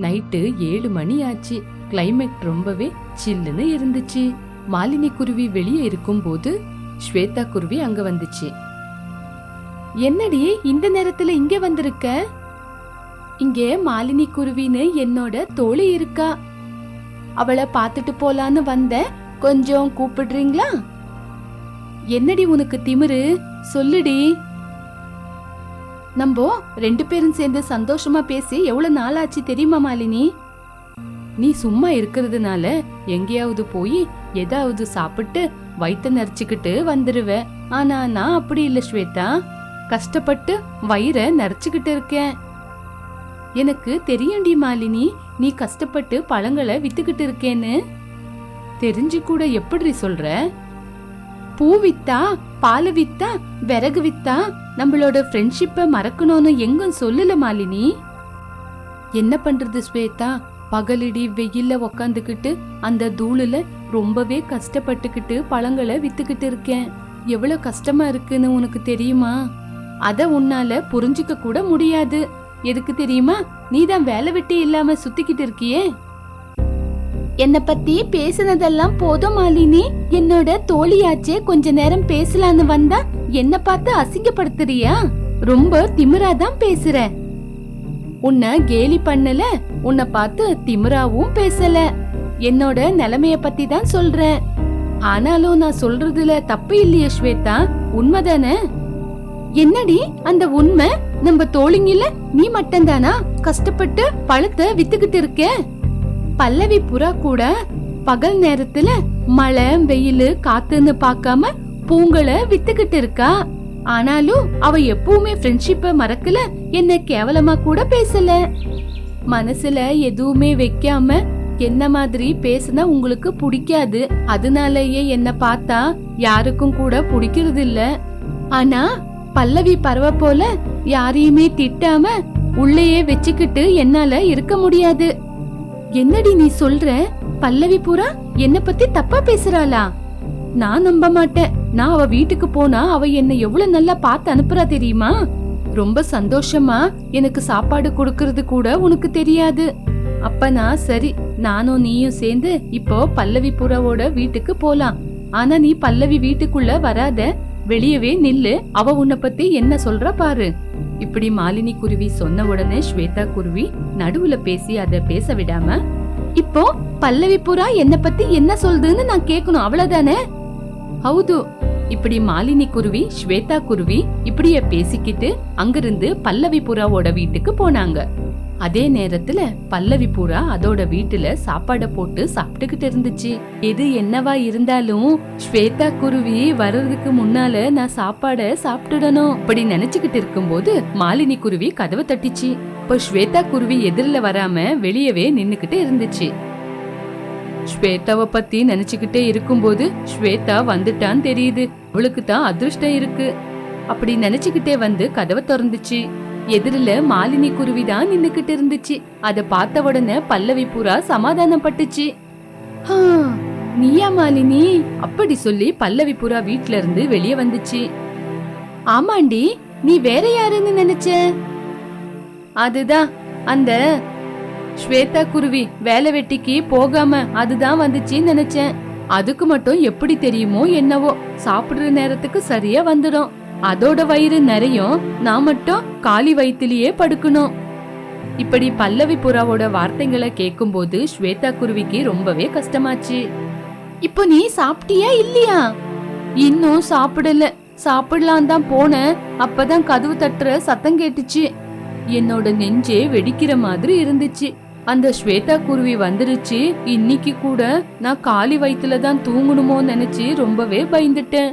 Night ஏழு மணி ஆச்சு. Climate ரொம்பவே சில்லுன்னு இருந்துச்சு. மாலினி குருவி வெளியே இருக்கும்போது ஸ்வேதா குருவி அங்க வந்துச்சு. என்னடி இந்த நேரத்துல இங்க வந்திருக்க? இங்க மாலினி குருவின்னு என்னோட தோழி இருக்கா. அவளை பார்த்துட்டு போலான்னு வந்தேன். கொஞ்சம் கூப்பிடுறீங்களா? என்னடி உனக்கு திமிரு? சொல்லுடி. நம்ம ரெண்டு பேரும் சேர்ந்து சந்தோஷமா பேசி எவ்வளவு நாள் ஆச்சு தெரியுமா மாலினி? நீ சும்மா இருக்கிறதுனால எங்கேயாவது போய் ஏதாவது சாப்பிட்டு வயித்த நெரிச்சுக்கிட்டு வந்துடுவேன் ஆனா நான் அப்படி இல்ல ஸ்வேதா. கஷ்டப்பட்டு வயிற நெரிச்சுக்கிட்டு இருக்கேன். எனக்கு தெரியும்டி மாலினி. நீ கஷ்டப்பட்டு பழங்களை வித்துக்கிட்டு இருக்கேன்னு. தெரிஞ்சு கூட எப்படி சொல்ற? பூ வித்தா பால் வித்தா விறகு வித்தா நம்மளோட ஃப்ரெண்ட்ஷிப்பை மறக்கணும்னு எங்கும் சொல்லல மாலினி. என்ன பண்றது ஸ்வேதா? பகலிடி வெயில்ல உக்காந்துக்கிட்டு அந்த தூளுல ரொம்பவே கஷ்டப்பட்டுக்கிட்டு பழங்களை வித்துக்கிட்டு இருக்கேன். எவ்வளவு கஷ்டமா இருக்குன்னு உனக்கு தெரியுமா? அத உன்னால புரிஞ்சுக்க கூட முடியாது. எதுக்கு தெரியுமா? நீதான் வேலை வெட்டி இல்லாம சுத்திக்கிட்டு இருக்கியே. என்ன பத்தி பேசுனதெல்லாம் போதும் மாலினி. என்னோட தோழியாச்சே கொஞ்ச நேரம் பேசலான்னு வந்தா என்ன பார்த்து அசிங்கப்படுத்துறியா? ரொம்ப திமிராதான் பேசுற. உன்னை கேலி பண்ணல உன்னை பார்த்து திமிராவும் பேசல. என்னோட நிலைமைய பத்தி தான் சொல்றேன். ஆனாலும் நான் சொல்றதுல தப்பு இல்லையே ஸ்வேதா. உண்மைதானே என்னடி அந்த உண்மை? நம்ம தோழிங்கில நீ மட்டும்தானா? கஷ்டப்பட்டு பழத்தை வித்துக்கிட்டு இருக்க? பல்லவி புறா கூட பகல் நேரத்துல மழை வெயில் காத்துன்னு பார்க்காம பூங்களை வித்துக்கிட்டு இருக்கா. ஆனாலும் அவ எப்பவுமே ஃப்ரெண்ட்ஷிப்ப மறக்கல என்ன கேவலமா கூட பேசல. மனசுல எதுவுமே வைக்காம என்ன மாதிரி பேசினா உங்களுக்கு பிடிக்காது. அதனாலயே என்ன பார்த்தா யாருக்கும் கூட பிடிக்கிறது இல்ல ஆனா பல்லவி பறவை போல யாரையுமே திட்டாம உள்ளேயே வச்சுக்கிட்டு என்னால இருக்க முடியாது. என்னடி நீ சொல்ற? பல்லவி பூரா என்ன பத்தி தப்பா பேசுறாளா? நான் நம்ப மாட்டேன். நான் அவ வீட்டுக்கு போனா அவ என்ன எவ்வளவு நல்லா பார்த்து அனுப்புறா தெரியுமா? ரொம்ப சந்தோஷமா எனக்கு சாப்பாடு கொடுக்கறது கூட உனக்கு தெரியாது. அப்பனா சரி நானும் நீயும் சேர்ந்து இப்போ பல்லவி புறாவோட வீட்டுக்கு போலாம். ஆனா நீ பல்லவி வீட்டுக்குள்ள வராத. வெளியவே நில்லு. அவ உன்னை பத்தி என்ன சொல்ற பாரு. இப்படி மாலினி குருவி சொன்ன உடனே ஸ்வேதா குருவி நடுவுல பேசி அதை பேச விடாம இப்போ பல்லவி புறா என்ன பத்தி என்ன சொல்றதுன்னு நான் கேட்கணும் அவ்வளவுதானே? ஹவுது. இப்படி மாலினி குருவி ஸ்வேதா குருவி இப்படியே பேசிக்கிட்டு அங்கிருந்து பல்லவி புறாவோட வீட்டுக்கு போனாங்க. அதே நேரத்துல பல்லவி பூரா அதோட வீட்டுல சாப்பாட போட்டு சாப்பிட்டுக்கிட்டு இருந்துச்சு. எது என்னவா இருந்தாலும் ஸ்வேதா குருவி வர்றதுக்கு முன்னால நான் சாப்பாட சாப்பிட்டுடணும் அப்படி நினைச்சுக்கிட்டு இருக்கும்போது மாலினி குருவி கதவை தட்டிச்சு. இப்போ ஸ்வேதா குருவி எதிரில வராம வெளியவே நின்னுக்கிட்டு இருந்துச்சு. ஸ்வேதாவை பத்தி நினைச்சுக்கிட்டே இருக்கும்போது ஸ்வேதா வந்துட்டான்னு தெரியுது. அவளுக்கு தான் அதிர்ஷ்டம் இருக்கு. அப்படி நினைச்சுக்கிட்டே வந்து கதவை திறந்துச்சு. எதிரில மாலினி குருவி தான் நின்னுக்கிட்டு இருந்துச்சு. அத பார்த்த உடனே பல்லவி பூரா சமாதானப்பட்டுச்சு. பட்டுச்சு நீயா மாலினி? அப்படி சொல்லி பல்லவி புறா வீட்ல இருந்து வெளியே வந்துச்சு. ஆமாண்டி நீ வேற யாருன்னு நினைச்ச? அதுதான் அந்த ஸ்வேதா குருவி வேலை வெட்டிக்கு போகாம அதுதான் வந்துச்சுன்னு நினைச்சேன். அதுக்கு மட்டும் எப்படி தெரியுமோ என்னவோ சாப்பிடுற நேரத்துக்கு சரியா வந்துடும். அதோட வயிறு நிறையும் நான் மட்டும் காலி வயிற்றுலயே படுக்கணும். இப்படி பல்லவி புறாவோட வார்த்தைகளை கேட்கும்போது ஸ்வேதா குருவிக்கு ரொம்பவே கஷ்டமாச்சு. இப்போ நீ சாப்பிட்டியா இல்லையா? இன்னும் சாப்பிடல. சாப்பிடலாம் தான் போனேன். அப்பதான் கதவு தட்டுற சத்தம் கேட்டுச்சு. என்னோட நெஞ்சே வெடிக்கிற மாதிரி இருந்துச்சு. அந்த ஸ்வேதா குருவி வந்துருச்சு. இன்னைக்கு கூட நான் காலி வயித்துல தான் தூங்கணுமோ நினைச்சு ரொம்பவே பயந்துட்டேன்.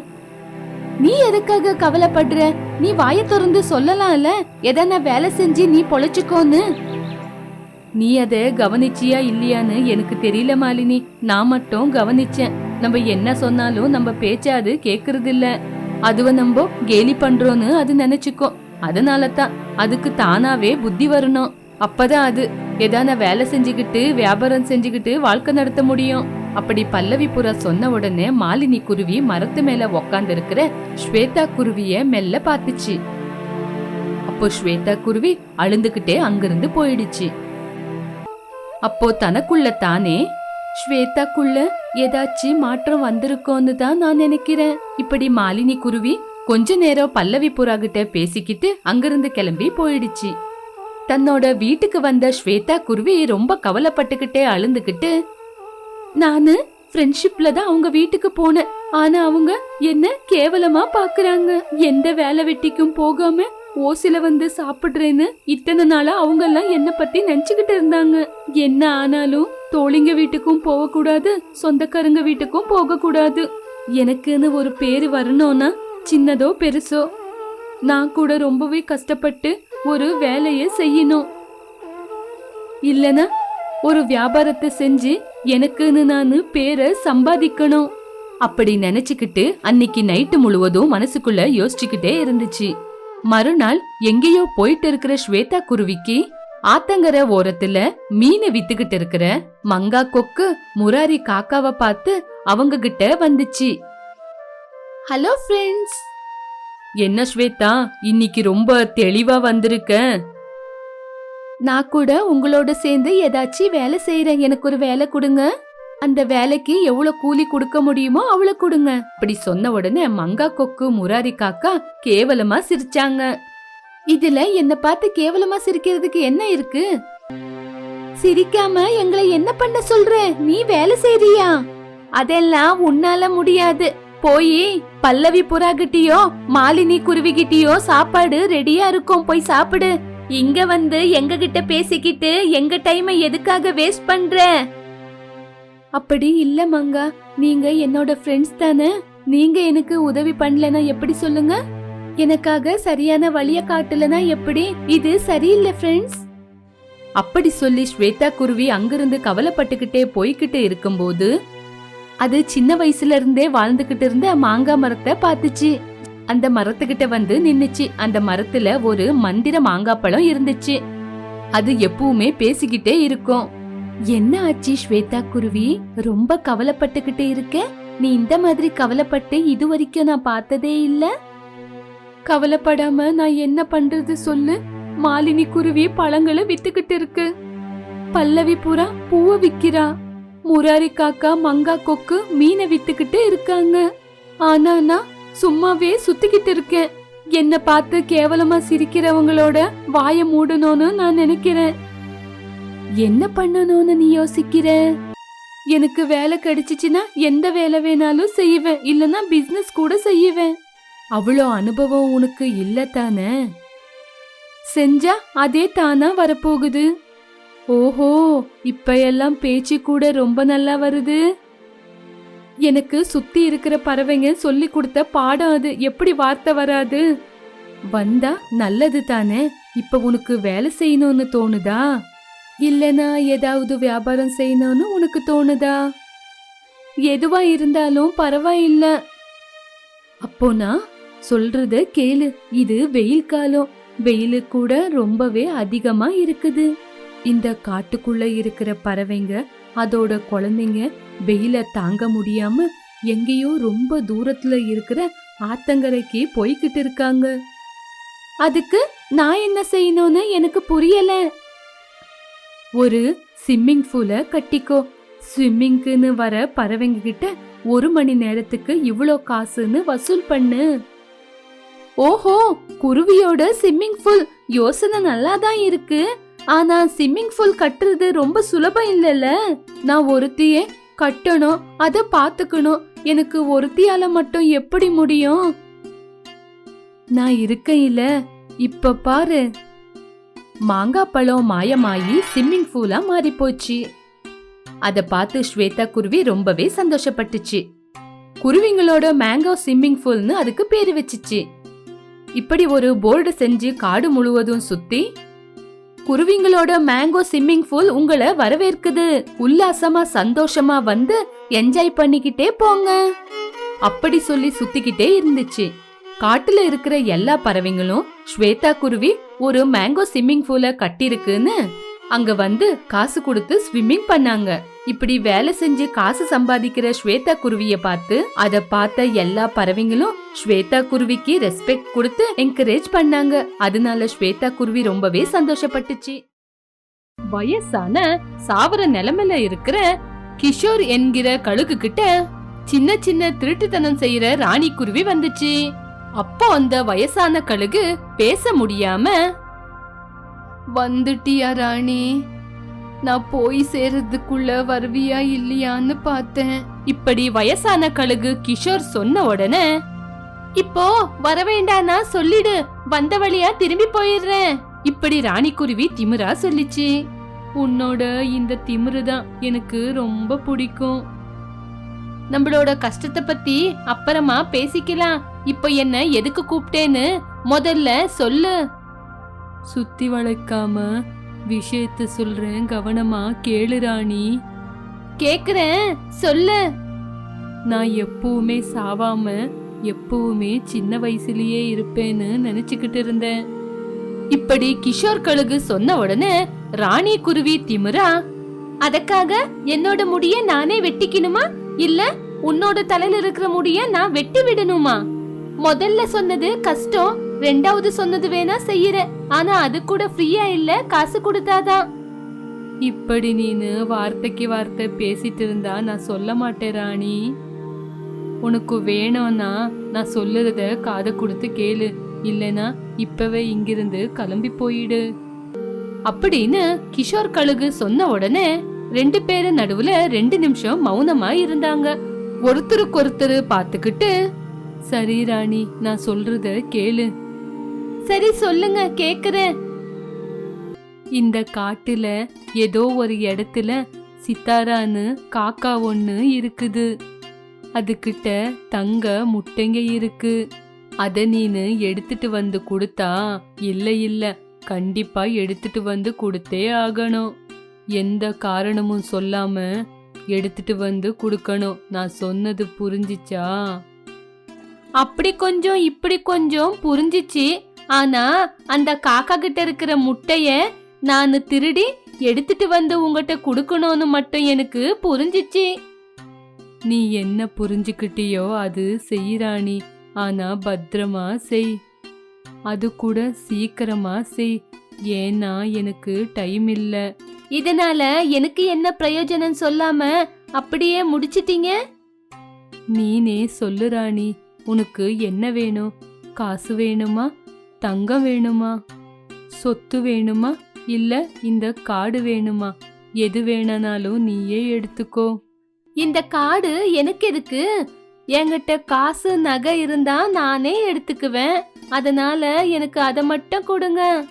நீ எதுக்காக கவலைப்படுற? நீ வாய திறந்து சொல்லலாம்ல. எதனா வேலை செஞ்சு நீ பொழைச்சுக்கோன்னு. நீ அத கவனிச்சியா இல்லையான்னு எனக்கு தெரியல மாலினி. நான் மட்டும் கவனிச்சேன். நம்ம என்ன சொன்னாலும் நம்ம பேச்ச அது கேக்குறது இல்ல அதுவ நம்ம கேலி பண்றோன்னு அது நினைச்சுக்கோ. அதனால தான் அதுக்கு தானாவே புத்தி வரணும். அப்பதான் அது ஏதான வேலை செஞ்சுக்கிட்டு வியாபாரம் செஞ்சுக்கிட்டு வாழ்க்கை நடத்த முடியும். அப்படி பல்லவி புறா சொன்ன உடனே மாலினி குருவி மரத்து மேல உக்காந்து இருக்கிற ஸ்வேதா குருவிய மெல்ல பாத்துச்சு அப்போ ஸ்வேதா குருவி அழுந்துகிட்டே அங்கிருந்து போயிடுச்சு. அப்போ தனக்குள்ள தானே ஸ்வேதாக்குள்ள ஏதாச்சும் மாற்றம் வந்திருக்கோன்னு தான் நான் நினைக்கிறேன். இப்படி மாலினி குருவி கொஞ்ச நேரம் பல்லவி புறா கிட்ட பேசிக்கிட்டு அங்கிருந்து கிளம்பி போயிடுச்சு. தன்னோட வீட்டுக்கு வந்த ஸ்வேதா குருவி ரொம்ப கவலைப்பட்டுக்கிட்டே அழுந்துகிட்டு நானு ஃப்ரெண்ட்ஷிப்ல தான் அவங்க வீட்டுக்கு போனேன். ஆனா அவங்க என்ன கேவலமா பாக்குறாங்க. எந்த வேலை வெட்டிக்கும் போகாம ஓசில வந்து சாப்பிடுறேன்னு இத்தனை நாளா அவங்க எல்லாம் என்ன பத்தி நினைச்சுக்கிட்டு இருந்தாங்க. என்ன ஆனாலும் தோழிங்க வீட்டுக்கும் போக கூடாது சொந்தக்காரங்க வீட்டுக்கும் போக கூடாது எனக்குன்னு ஒரு பேரு வரணும்னா சின்னதோ பெருசோ? நான் கூட ரொம்பவே கஷ்டப்பட்டு ஒரு வேலையை செய்யணும். இல்லனா ஒரு வியாபாரத்தை செஞ்சு எனக்குன்னு நான் பேரை சம்பாதிக்கணும். அப்படி நினைச்சுக்கிட்டு அன்னைக்கு நைட்டு முழுவதும் மனசுக்குள்ள யோசிச்சுக்கிட்டே இருந்துச்சு. மறுநாள் எங்கேயோ போயிட்டு இருக்கிற ஸ்வேதா குருவிக்கு ஆத்தங்கர ஓரத்துல மீனை வித்துக்கிட்டு இருக்கிற மங்கா கொக்கு முராரி காக்காவை பார்த்து அவங்க கிட்ட வந்துச்சு. ஹலோ ஃப்ரெண்ட்ஸ் என்ன ஸ்வேதா இன்னைக்கு ரொம்ப தெளிவா வந்திருக்க. நான் கூட உங்களோட சேர்ந்து ஏதாச்சும் வேலை செய்யறேன் எனக்கு ஒரு வேலை கொடுங்க. அந்த வேலைக்கு எவ்வளவு கூலி கொடுக்க முடியுமோ அவ்வளவு கொடுங்க. அப்படி சொன்ன உடனே மங்கா கொக்கு முராரி காக்கா கேவலமா சிரிச்சாங்க. இதுல என்ன பார்த்து கேவலமா சிரிக்கிறதுக்கு என்ன இருக்கு? சிரிக்காம எங்களை என்ன பண்ண சொல்ற? நீ வேலை செய்றியா? அதெல்லாம் உன்னால முடியாது. போய் பல்லவி புறா கிட்டயோ மாலினி குருவி கிட்டயோ சாப்பாடு ரெடியா இருக்கும். போய் சாப்பிடு. இங்க வந்து எங்க கிட்ட பேசிக்கிட்டு எங்க டைமை எதுக்காக வேஸ்ட் பண்ற? அப்படி இல்ல மங்கா. நீங்க என்னோட ஃப்ரெண்ட்ஸ் தானே. நீங்க எனக்கு உதவி பண்ணலனா எப்படி சொல்லுங்க? எனக்காக சரியான வழிய காட்டலனா எப்படி? இது சரியில்லை ஃப்ரெண்ட்ஸ் அப்படி சொல்லி ஸ்வேதா குருவி அங்கிருந்து கவலைப்பட்டுக்கிட்டே போய்கிட்டு இருக்கும்போது அது சின்ன வயசுல இருந்தே வாழ்ந்துகிட்டு இருந்த மாங்காய் மரத்தை பார்த்துச்சு. அந்த மரத்துக்கிட்ட வந்து நின்னுச்சு. அந்த மரத்துல ஒரு மந்திர மாங்காய் பழம் இருந்துச்சு. அது எப்பவுமே பேசிக்கிட்டே இருக்கும். என்ன ஆச்சு ஸ்வேதா குருவி? ரொம்ப கவலைப்பட்டுக்கிட்டே இருக்க? நீ இந்த மாதிரி கவலைப்பட்டு இது வரைக்கும் நான் பார்த்ததே இல்ல? கவலைப்படாம நான் என்ன பண்றது சொல்லு? மாலினி குருவி பழங்களை வித்துக்கிட்டு இருக்கு. பல்லவி புறா பூவை விக்கிறா. முராரி காக்கா மங்கா கொக்கு மீனை வித்துக்கிட்டு இருக்காங்க. ஆனா நான் சும்மாவே சுத்திக்கிட்டு இருக்கேன். என்ன பார்த்து கேவலமா சிரிக்கிறவங்களோட வாய மூடணும்னு நான் நினைக்கிறேன். என்ன பண்ணணும்னு நீ யோசிக்கிற? எனக்கு வேலை கிடைச்சிச்சுன்னா எந்த வேலை வேணாலும் செய்வேன். இல்லனா பிசினஸ் கூட செய்வேன். அவ்வளோ அனுபவம் உனக்கு இல்ல தானே? செஞ்சா அதே தானா வரப்போகுது? ஓஹோ இப்ப எல்லாம் பேச்சு கூட ரொம்ப நல்லா வருது. எனக்கு சுத்தி இருக்கிற பறவைங்க சொல்லி கொடுத்த பாடம் அது. எப்படி வார்த்தை வராது? வந்தா நல்லது தானே? இப்ப உனக்கு வேலை செய்யணும்னு தோணுதா? இல்லனா ஏதாவது வியாபாரம் செய்யணும்னு உனக்கு தோணுதா? எதுவா இருந்தாலும் பரவாயில்ல. அப்போனா நான் சொல்றத கேளு. இது வெயில் காலம். வெயிலு கூட ரொம்பவே அதிகமா இருக்குது. இந்த காட்டுக்குள்ள இருக்கிற பறவைங்க அதோட குழந்தைங்க வெயில தாங்க முடியாம எங்கேயோ ரொம்ப தூரத்துல இருக்கிற ஆத்தங்கரைக்கு போய்கிட்டு இருக்காங்க. அதுக்கு நான் என்ன செய்யணும்னு எனக்கு புரியல. ஒரு ஸ்விம்மிங் பூல கட்டிக்கோ. ஸ்விம்மிங்க்குன்னு வர பறவைங்க கிட்ட ஒரு மணி நேரத்துக்கு இவ்வளோ காசுன்னு வசூல் பண்ணு. ஓஹோ குருவியோட ஸ்விம்மிங் பூல் யோசனை நல்லா தான் இருக்கு. ஆனா ஸ்விம்மிங் பூல் கட்டுறது ரொம்ப சுலபம் இல்லைல்ல நான் ஒருத்தியே கட்டணும் அத பாத்துக்கணும் எனக்கு ஒருத்தியால மட்டும் எப்படி முடியும்? நான் இருக்கையில இப்ப பாரு. மாங்காய் பழம் மாயமாயி ஸ்விம்மிங் பூலா மாறி போச்சு அத பார்த்து ஸ்வேதா குருவி ரொம்பவே சந்தோஷப்பட்டுச்சு. குருவிங்களோட மேங்கோ ஸ்விம்மிங் பூல்னு அதுக்கு பேர் வச்சுச்சு. இப்படி ஒரு போர்டு செஞ்சு காடு முழுவதும் சுத்தி குருவிங்களோட மேங்கோ ஸ்விம்மிங் பூல் உங்களை வரவேற்குது. உல்லாசமா சந்தோஷமா வந்து என்ஜாய் பண்ணிக்கிட்டே போங்க. அப்படி சொல்லி சுத்திக்கிட்டே இருந்துச்சு. காட்டுல இருக்கிற எல்லா பறவைங்களும் ஸ்வேதா குருவி ஒரு மேங்கோ ஸ்விம்மிங் பூல கட்டிருக்குன்னு அங்க வந்து காசு கொடுத்து ஸ்விம்மிங் பண்ணாங்க. இப்படி வேலை செஞ்சு காசு சம்பாதிக்கிற ஸ்வேதா குருவிய பார்த்து அத பார்த்த எல்லா பறவைங்களும் ஸ்வேதா குருவிக்கு ரெஸ்பெக்ட் கொடுத்து என்கரேஜ் பண்ணாங்க. அதனால ஸ்வேதா குருவி ரொம்பவே சந்தோஷப்பட்டுச்சு. வயசான சாவர நிலைமையில இருக்கிற கிஷோர் என்கிற கழுகு கிட்ட சின்ன சின்ன திருட்டுத்தனம் செய்யற ராணி குருவி வந்துச்சு. அப்போ அந்த வயசான கழுகு பேச முடியாம வந்துட்டியா ராணி? நான் போய் சேர்றதுக்குள்ள வருவியா இல்லையான்னு பார்த்தேன். இப்படி வயசான கழுகு கிஷோர் சொன்ன உடனே இப்போ வர வேண்டானா சொல்லிடு. வந்த வழியா திரும்பி போயிடுறேன். இப்படி ராணிக்குருவி திமிரா சொல்லிச்சு. உன்னோட இந்த திமிரு தான் எனக்கு ரொம்ப பிடிக்கும். நம்மளோட கஷ்டத்தை பத்தி அப்புறமா பேசிக்கலாம். இப்போ என்ன எதுக்கு கூப்பிட்டேன்னு முதல்ல சொல்லு. சுத்தி வளைக்காம விஷயத்த சொல்றேன் கவனமா கேளு ராணி. கேக்குறேன் சொல்லு. நான் எப்பவுமே சாவாம எப்பவுமே சின்ன வயசுலயே இருப்பேன்னு நினைச்சுக்கிட்டு இருந்தேன். இப்படி கிஷோர் கழுகு சொன்ன உடனே ராணி குருவி திமுரா அதற்காக என்னோட முடிய நானே வெட்டிக்கணுமா? இல்ல உன்னோட தலையில இருக்கிற முடிய நான் வெட்டி விடணுமா? முதல்ல சொன்னது கஷ்டம் ரெண்டாவது சொன்னது வேணா செய்யற. ஆனா அது கூட ஃப்ரீயா இல்ல காசு கொடுத்தாதான். இப்படி நீனு வார்த்தைக்கு வார்த்தை பேசிட்டு இருந்தா நான் சொல்ல மாட்டேன் ராணி. உனக்கு வேணும்னா நான் சொல்லுறத காதை கொடுத்து கேளு. இல்லைனா இப்பவே இங்கிருந்து கிளம்பி போயிடு. அப்படின்னு கிஷோர் கழுகு சொன்ன உடனே ரெண்டு பேரு நடுவுல ரெண்டு நிமிஷம் மௌனமா இருந்தாங்க. ஒருத்தருக்கு ஒருத்தர் பாத்துக்கிட்டு சரி ராணி நான் சொல்றத கேளு. சரி சொல்லுங்க கேக்குறேன். இந்த காட்டுல ஏதோ ஒரு இடத்துல சித்தாரான்னு காக்கா ஒண்ணு இருக்குது. அதுகிட்ட தங்க முட்டைங்க இருக்கு. அத நீனு எடுத்துட்டு வந்து கொடுத்தா இல்ல இல்ல. கண்டிப்பா எடுத்துட்டு வந்து கொடுத்தே ஆகணும். எந்த காரணமும் சொல்லாம எடுத்துட்டு வந்து கொடுக்கணும். நான் சொன்னது புரிஞ்சிச்சா? அப்படி கொஞ்சம் இப்படி கொஞ்சம் புரிஞ்சிச்சு. ஆனா அந்த காக்கா கிட்ட இருக்கிற முட்டைய நான் திருடி எடுத்துட்டு வந்து உங்ககிட்ட கொடுக்கணும்னு மட்டும் எனக்கு புரிஞ்சிச்சு. நீ என்ன புரிஞ்சுக்கிட்டியோ அது செய்யறாணி ஆனா பத்திரமா செய். அது கூட சீக்கிரமா செய். ஏன்னா எனக்கு டைம் இல்ல. இதனால எனக்கு என்ன பிரயோஜனம் சொல்லாம அப்படியே முடிச்சிட்டீங்க? நீனே சொல்லு ராணி. உனக்கு என்ன வேணும்? காசு வேணுமா? தங்கம் வேணுமா? சொத்து வேணுமா? இல்ல இந்த காடு வேணுமா? எது வேணும்னாலும் நீயே எடுத்துக்கோ. இந்த காடு எனக்கு எதுக்கு? என்கிட்ட காசு நகை இருந்தா நானே எடுத்துக்குவேன். அதனால எனக்கு அதை மட்டும் கொடுங்க.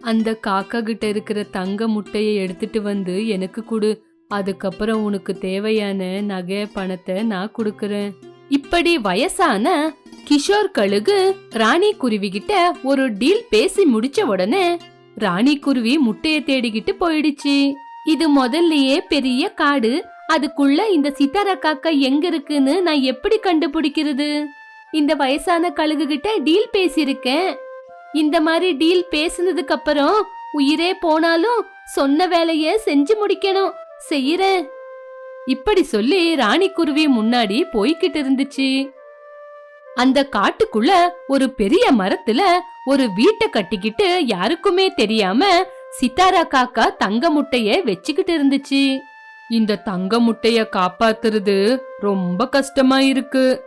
அந்த காக்கா கிட்ட இருக்கிற தங்க முட்டையை எடுத்துட்டு வந்து எனக்கு கொடு. அதுக்கப்புறம் உனக்கு தேவையான நகை பணத்தை நான் கொடுக்கறேன். இப்படி வயசான கிஷோர் கழுகு ராணி குருவி கிட்ட ஒரு டீல் பேசி முடிச்ச உடனே ராணி குருவி முட்டைய தேடிக்கிட்டு போயிடுச்சு. இது முதல்லயே பெரிய காடு. அதுக்குள்ள இந்த சித்தாரா காக்கா எங்க இருக்குன்னு நான் எப்படி கண்டுபிடிக்கிறது? இந்த வயசான கழுகு கிட்ட டீல் பேசியிருக்கேன். இந்த மாதிரி டீல் பேசுனதுக்கு அப்புறம் உயிரே போனாலும் சொன்ன வேலைய செஞ்சு முடிக்கணும். செய்யறேன். இப்படி சொல்லி ராணி குருவி முன்னாடி போய்கிட்டு இருந்துச்சு. அந்த காட்டுக்குள்ள ஒரு பெரிய மரத்துல ஒரு வீட்டை கட்டிக்கிட்டு யாருக்குமே தெரியாம சித்தாரா காக்கா தங்க முட்டைய வச்சுக்கிட்டு இருந்துச்சு. இந்த தங்க முட்டைய காப்பாத்துறது ரொம்ப கஷ்டமா இருக்கு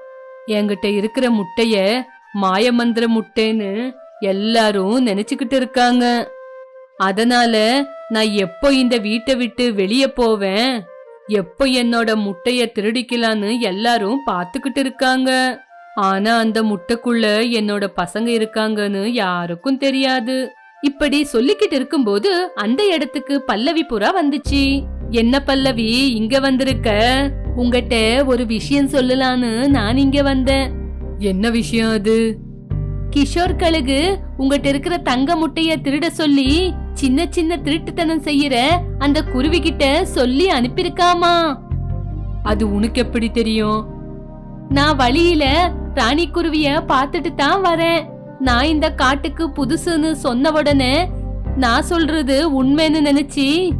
என்கிட்ட இருக்கிற முட்டைய மாயமந்திர முட்டைன்னு எல்லாரும் நினைச்சுக்கிட்டு இருக்காங்க. அதனால நான் எப்போ இந்த வீட்டை விட்டு வெளியே போவேன்? எப்போ என்னோட முட்டைய திருடிக்கலான்னு எல்லாரும் பார்த்துக்கிட்டு இருக்காங்க. ஆனா அந்த முட்டைக்குள்ள என்னோட பசங்க இருக்காங்கன்னு யாருக்கும் தெரியாது. இப்படி சொல்லிக்கிட்டு இருக்கும்போது அந்த இடத்துக்கு பல்லவி புறா வந்துச்சு. என்ன பல்லவி இங்க வந்திருக்க? உங்ககிட்ட ஒரு விஷயம் சொல்லலான்னு நான் இங்க வந்தேன். என்ன விஷயம் அது? கிஷோர் கழுகு உங்ககிட்ட இருக்கிற தங்க முட்டைய திருட சொல்லி சின்ன சின்ன திருட்டுத்தனம் செய்யற அந்த குருவி கிட்ட சொல்லி அனுப்பியிருக்காமா? அது உனக்கு எப்படி தெரியும்? நான் வழியில ராணி குருவிய பார்த்துட்டு தான் வரேன். நான் இந்த காட்டுக்கு புதுசுன்னு சொன்ன உடனே நான் சொல்றது உண்மைன்னு நினைச்சி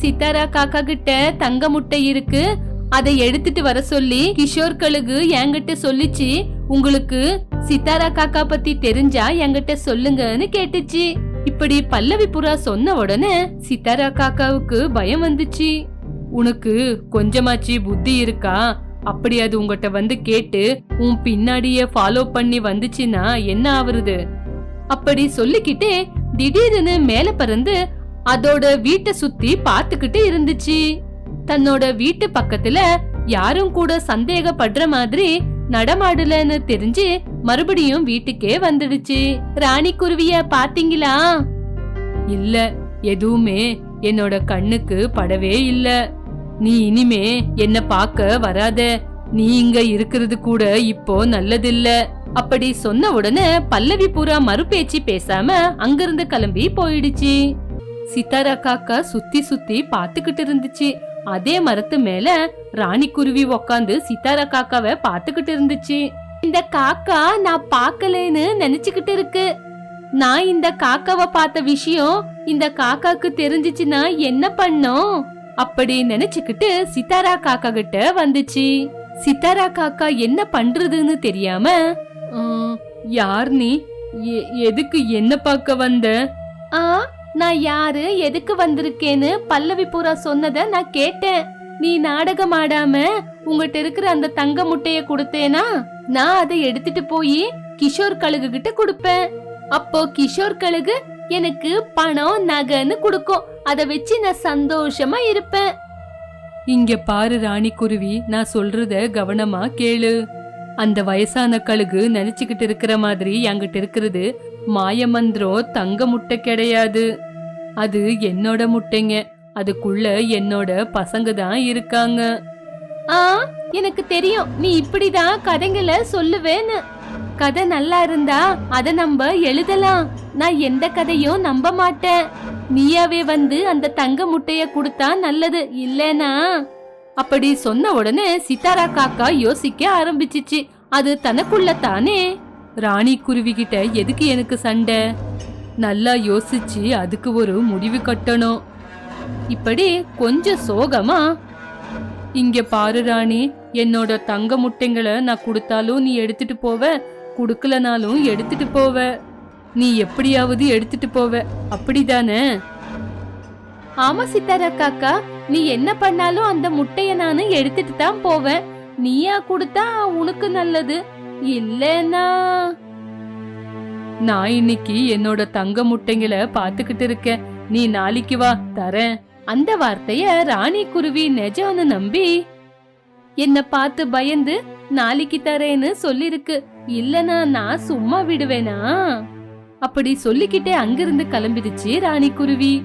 சித்தாரா காக்கா கிட்ட தங்க முட்டை இருக்கு. அதை எடுத்துட்டு வர சொல்லி கிஷோர் கழுகு என்கிட்ட சொல்லிச்சு. உங்களுக்கு சித்தாரா காக்கா பத்தி தெரிஞ்சா என்கிட்ட சொல்லுங்கன்னு கேட்டுச்சு. இப்படி பல்லவி புறா சொன்ன உடனே சித்தாரா காக்காவுக்கு பயம் வந்துச்சு. உனக்கு கொஞ்சமாச்சு புத்தி இருக்கா? அப்படி அது உங்ககிட்ட வந்து கேட்டு உன் பின்னாடியே ஃபாலோ பண்ணி வந்துச்சுன்னா என்ன ஆவருது அப்படி சொல்லிக்கிட்டே திடீர்னு மேல பறந்து அதோட வீட்டை சுத்தி பாத்துக்கிட்டு இருந்துச்சு. தன்னோட வீட்டு பக்கத்துல யாரும் கூட சந்தேகப்படுற மாதிரி நடமாடலன்னு தெரிஞ்சு மறுபடியும் வீட்டுக்கே வந்துடுச்சு. ராணி குருவிய பாத்தீங்களா? இல்ல எதுவுமே என்னோட கண்ணுக்கு படவே இல்ல. நீ இனிமே என்ன பார்க்க வராத. நீ இங்க இருக்கிறது கூட இப்போ நல்லதில்ல. அப்படி சொன்ன உடனே பல்லவி பூரா மறுபேச்சு பேசாம அங்கிருந்து கிளம்பி போயிடுச்சு. சித்தாரா காக்கா சுத்தி சுத்தி பாத்துக்கிட்டு இருந்துச்சு. அதே மரத்து மேல ராணி குருவி உக்காந்து சித்தாரா காக்காவை பாத்துக்கிட்டு இருந்துச்சு. இந்த காக்கா நான் பார்க்கலேன்னு நினைச்சுக்கிட்டு இருக்கு. நான் இந்த காக்காவை பார்த்த விஷயம் இந்த காக்காக்கு தெரிஞ்சிச்சுன்னா என்ன பண்ணும்? அப்படி நினைச்சுக்கிட்டு சித்தாரா காக்கா கிட்ட வந்துச்சு. சித்தாரா காக்கா என்ன பண்றதுன்னு தெரியாம யார் நீ? எ- எதுக்கு என்ன பார்க்க வந்த? ஆ நான் யாரு எதுக்கு வந்திருக்கேன்னு பல்லவி பூரா சொன்னத நான் கேட்டேன். நீ நாடகம் ஆடாம உங்ககிட்ட இருக்கிற அந்த தங்க முட்டைய கொடுத்தேனா? நான் அதை எடுத்துட்டு போய் கிஷோர் கழுகு கிட்ட கொடுப்பேன். அப்போ கிஷோர் கழுகு எனக்கு பணம் நகைன்னு கொடுக்கும். அத வச்சு நான் சந்தோஷமா இருப்பேன். இங்க பாரு ராணி குருவி நான் சொல்றத கவனமா கேளு. அந்த வயசான கழுகு நினைச்சுக்கிட்டு இருக்கிற மாதிரி என்கிட்ட இருக்கிறது மாயமந்திரம் தங்க முட்டை கிடையாது. அது என்னோட முட்டைங்க. அதுக்குள்ள என்னோட பசங்க தான் இருக்காங்க. ஆ எனக்கு தெரியும். நீ இப்படிதான் கதைங்களை சொல்லுவேன்னு. கதை நல்லா இருந்தா அத நம்ம எழுதலாம். நான் எந்த கதையும் நம்ப மாட்டேன். நீயாவே வந்து அந்த தங்க முட்டைய கொடுத்தா நல்லது இல்லனா? அப்படி சொன்ன உடனே சித்தாரா காக்கா யோசிக்க ஆரம்பிச்சிச்சு. அது தனக்குள்ள தானே ராணி குருவி கிட்ட எதுக்கு எனக்கு சண்டை? நல்லா யோசிச்சு அதுக்கு ஒரு முடிவு கட்டணும். இப்படி கொஞ்சம் சோகமா இங்க பாரு ராணி என்னோட தங்க முட்டைங்களை நான் கொடுத்தாலும் நீ எடுத்துட்டு போவ கொடுக்கலனாலும் எடுத்துட்டு போவ. நீ எப்படியாவது எடுத்துட்டு போவ. அப்படிதானே? ஆமா சித்தாரா காக்கா நீ என்ன பண்ணாலும் அந்த முட்டைய நானு எடுத்துட்டு தான் போவேன். நீயா கொடுத்தா உனக்கு நல்லது. இல்லைன்னா நான் இன்னைக்கு என்னோட தங்க முட்டைங்களை பாத்துக்கிட்டு இருக்கேன். நீ நாளைக்கு வா தரேன். அந்த வார்த்தைய ராணி குருவி நெஜம்னு நம்பி என்ன பார்த்து பயந்து நாளைக்கு தரேன்னு சொல்லிருக்கு. இல்லனா நான் சும்மா விடுவேனா? அப்படி சொல்லிக்கிட்டே அங்கிருந்து கிளம்பிடுச்சு ராணி குருவி.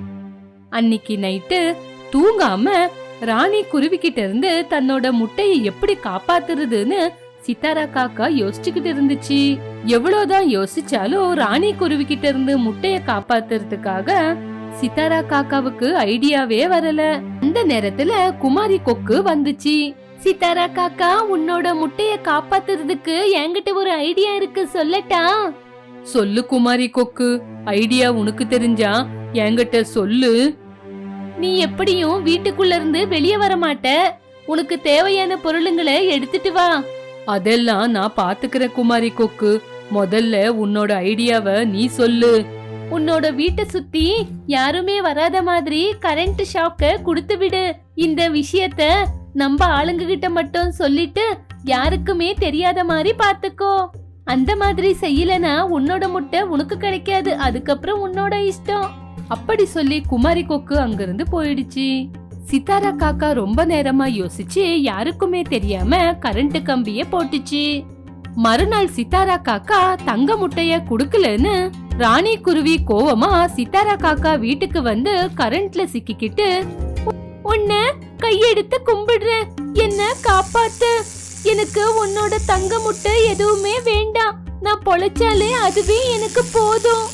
அன்னைக்கு நைட்டு தூங்காம ராணி குருவி கிட்ட இருந்து தன்னோட முட்டையை எப்படி காப்பாத்துறதுன்னு சித்தாரா காக்கா யோசிச்சுக்கிட்டு இருந்துச்சு. எவ்வளவுதான் யோசிச்சாலும் ராணி குருவி கிட்ட இருந்து முட்டைய காப்பாத்துறதுக்காக சித்தாரா காக்காவுக்கு ஐடியாவே வரல. அந்த நேரத்துல குமாரி கொக்கு வந்துச்சு. சித்தாரா காக்கா உன்னோட முட்டைய காப்பாத்துறதுக்கு என்கிட்ட ஒரு ஐடியா இருக்கு சொல்லட்டா? சொல்லு குமாரி கொக்கு. ஐடியா உனக்கு தெரிஞ்சா என்கிட்ட சொல்லு. நீ எப்படியும் வீட்டுக்குள்ள இருந்து வெளியே வர மாட்ட உனக்கு தேவையான பொருளுங்களை எடுத்துட்டு வா. அதெல்லாம் நான் பாத்துக்கிறேன் குமாரி கொக்கு. முதல்ல உன்னோட ஐடியாவை நீ சொல்லு. உன்னோட வீட்டை சுத்தி யாருமே வராத மாதிரி கரண்ட் ஷாக்க கொடுத்து விடு. இந்த விஷயத்த நம்ம ஆளுங்க கிட்ட மட்டும் சொல்லிட்டு யாருக்குமே தெரியாத மாதிரி பாத்துக்கோ. அந்த மாதிரி செய்யலனா உன்னோட முட்டை உனக்கு கிடைக்காது. அதுக்கப்புறம் உன்னோட இஷ்டம். அப்படி சொல்லி குமாரி கொக்கு அங்கிருந்து போயிடுச்சு. சித்தாரா காக்கா ரொம்ப நேரமா யோசிச்சு யாருக்குமே தெரியாம கரண்ட் கம்பிய போட்டுச்சு. மறுநாள் சித்தாரா காக்கா தங்க முட்டைய குடுக்கலன்னு ராணி குருவி கோவமா சித்தாரா காக்கா வீட்டுக்கு வந்து கரண்ட்ல சிக்கிக்கிட்டு உன்ன கையெடுத்து கும்பிடுறேன் என்ன காப்பாத்து. எனக்கு உன்னோட தங்க முட்டை எதுவுமே வேண்டாம். நான் பொழைச்சாலே அதுவே எனக்கு போதும்.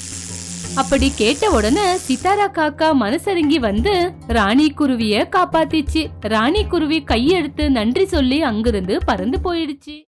அப்படி கேட்ட உடனே சித்தாரா காக்கா மனசரங்கி வந்து ராணி குருவிய காப்பாத்திச்சு. ராணி குருவி கையெடுத்து நன்றி சொல்லி அங்கிருந்து பறந்து போயிடுச்சு.